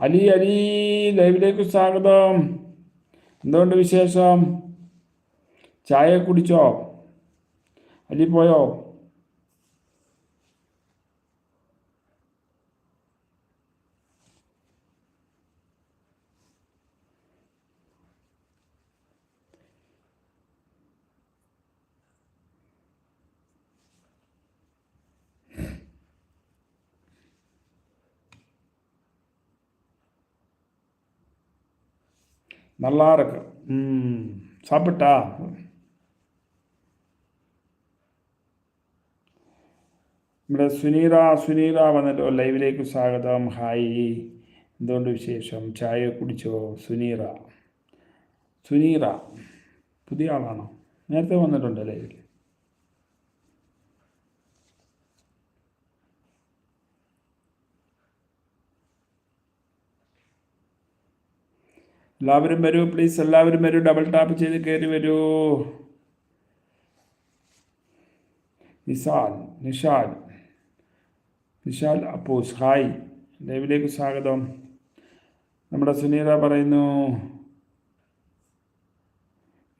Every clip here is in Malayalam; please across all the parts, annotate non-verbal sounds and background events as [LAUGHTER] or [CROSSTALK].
അലി അലി ലൈവിലേക്ക് സ്വാഗതം. എന്തുകൊണ്ട് വിശേഷം? ചായ കുടിച്ചോ? അലി പോയോ? நல்லா இருக்கு ம் சாப்பிட்டா നമ്മുടെ സുനീറ സുനീറ വന്നല്ലോ ലൈവിലേക്ക് സ്വാഗതം ഹായ് എന്തുകൊണ്ട് വിശേഷം ചായ കുടിച്ചോ സുനീറ സുനീറ പുതിയ ആളാണോ നേരത്തെ വന്നിട്ടുണ്ട് ലൈവിൽ എല്ലാവരും വരൂ പ്ലീസ് എല്ലാവരും വരൂ. ഡബിൾ ടാപ്പ് ചെയ്ത് കയറി വരൂ. നിസാൽ നിഷാൽ നിഷാൽ അപ്പൂസ്. ഹായ് ലൈവിലേക്ക് സ്വാഗതം. നമ്മുടെ സുനീറ പറയുന്നു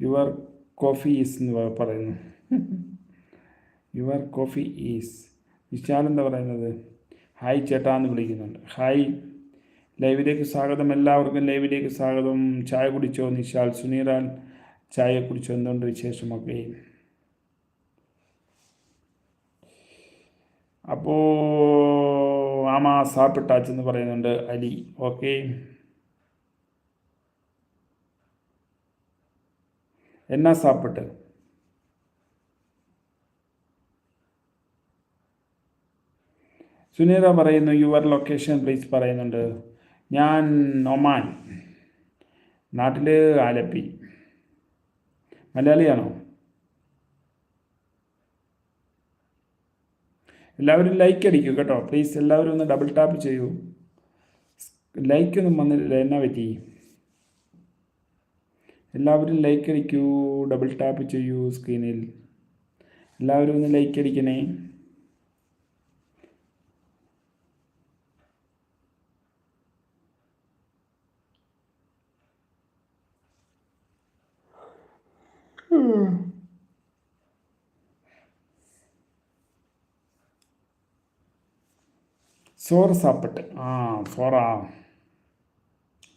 യുവർ കോഫി ഈസ് എന്ന് പറയുന്നു. യുവർ കോഫി ഈസ് നിഷാൽ എന്താ പറയുന്നത്? ഹായ് ചേട്ടാ എന്ന് വിളിക്കുന്നുണ്ട്. ഹായ് ലൈവിലേക്ക് സ്വാഗതം. എല്ലാവർക്കും ലൈവിലേക്ക് സ്വാഗതം. ചായ കുടിച്ചോ? നിശാൽ സുനീറാൽ ചായ കുടിച്ചോ? എന്തുകൊണ്ട് വിശേഷമൊക്കെ? അപ്പോൾ ആമാ സാപ്പിട്ടാച്ച് എന്ന് പറയുന്നുണ്ട് അലി. ഓക്കെ. എന്നാ സാപ്പിട്ട്? സുനീറ പറയുന്നു യുവർ ലൊക്കേഷൻ പ്ലീസ് പറയുന്നുണ്ട്. ഞാൻ ഒമാൻ നാട്ടിൽ ആലപ്പി. മലയാളിയാണോ? എല്ലാവരും ലൈക്ക് അടിക്കൂ കേട്ടോ. പ്ലീസ് എല്ലാവരും ഒന്ന് ഡബിൾ ടാപ്പ് ചെയ്യൂ. ലൈക്കൊന്നും വന്നില്ല. എന്നാ പറ്റി? എല്ലാവരും ലൈക്ക് അടിക്കൂ. ഡബിൾ ടാപ്പ് ചെയ്യൂ സ്ക്രീനിൽ എല്ലാവരും ഒന്ന് ലൈക്ക് അടിക്കണേ. சோறு சாப்பிட்டு. ஆ சோறா?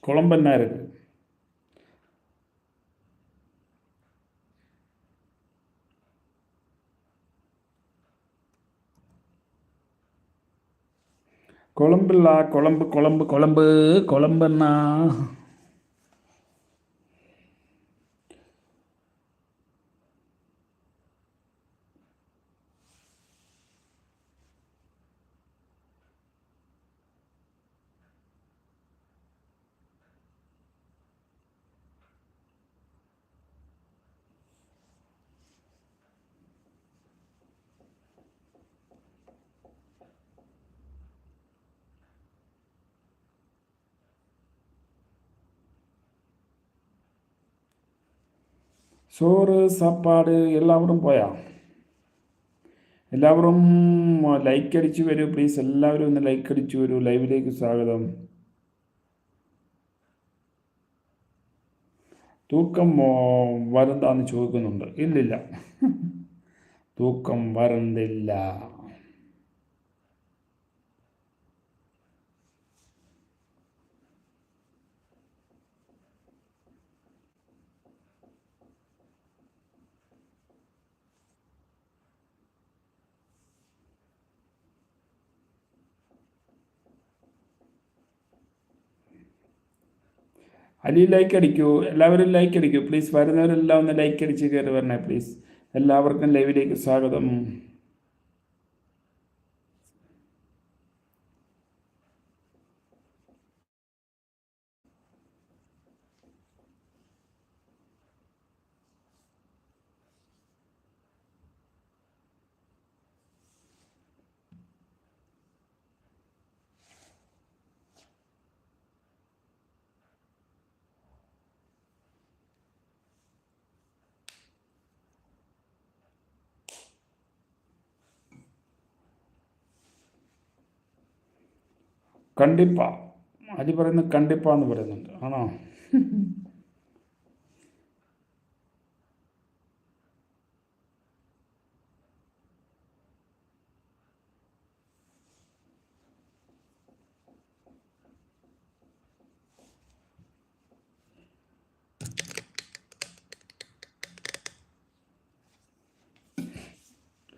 குழம்பு என்ன இருக்கு? குழம்பில்ல குழம்பு குழம்பு குழம்பு குழம்புன்னா? ചോറ് സാപ്പാട് എല്ലാവരും പോയാ? എല്ലാവരും ലൈക്ക് അടിച്ചു വരൂ പ്ലീസ് എല്ലാവരും ഒന്ന് ലൈക്ക് അടിച്ചു വരൂ. ലൈവിലേക്ക് സ്വാഗതം. തൂക്കം വരണ്ടാന്ന് ചോദിക്കുന്നുണ്ട്. ഇല്ലില്ല. [LAUGHS] തൂക്കം വരണ്ടില്ല അലി ലൈക്ക് അടിക്കൂ. എല്ലാവരും ലൈക്ക് അടിക്കൂ. പ്ലീസ് വരുന്നവരെല്ലാം ഒന്ന് ലൈക്ക് അടിച്ച് കയറി വരണേ പ്ലീസ് എല്ലാവർക്കും ലൈവിലേക്ക് സ്വാഗതം. കണ്ടിപ്പ. അലി പറയുന്നത് കണ്ടിപ്പ എന്ന് പറയുന്നുണ്ട്. ആണോ?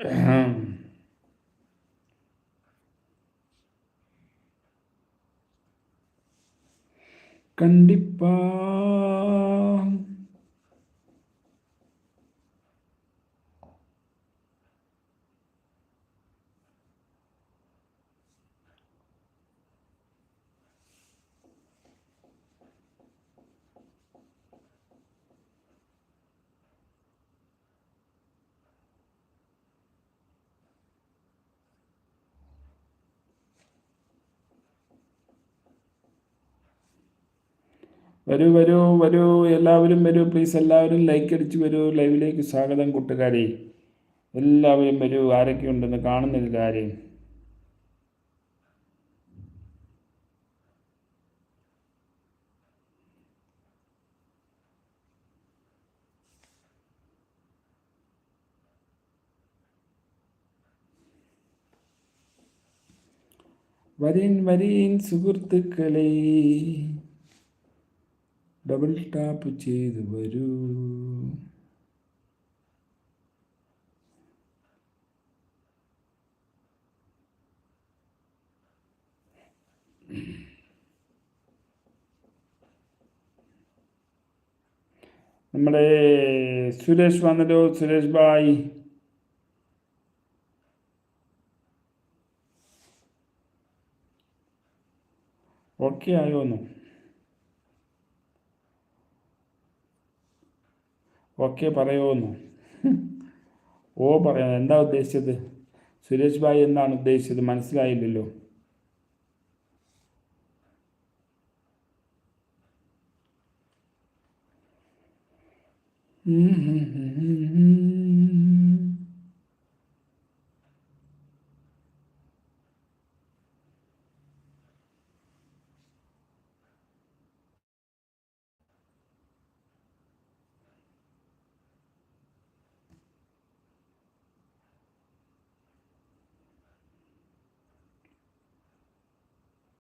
Um. கண்டிப்பா. വരൂ വരൂ വരൂ. എല്ലാവരും വരൂ. പ്ലീസ് എല്ലാവരും ലൈക്ക് അടിച്ച് വരൂ. ലൈവിലേക്ക് സ്വാഗതം കൂട്ടുകാരെ. എല്ലാവരും വരൂ. ആരൊക്കെ ഉണ്ടെന്ന് കാണുന്നില്ല ആരെയും. വരീൻ വരീൻ സുഹൃത്തുക്കളെ. ഡബിൾ ടാപ്പ് ചെയ്ത് വരൂ. നമ്മുടെ സുരേഷ് വന്നല്ലോ. സുരേഷ് ബായ്. ഓക്കെ ആയോന്നു ഓക്കെ പറയുമെന്ന് ഓ പറയാം എന്താ ഉദ്ദേശിച്ചത്? സുരേഷ് ഭായ് എന്താണ് ഉദ്ദേശിച്ചത്. മനസ്സിലായില്ലല്ലോ.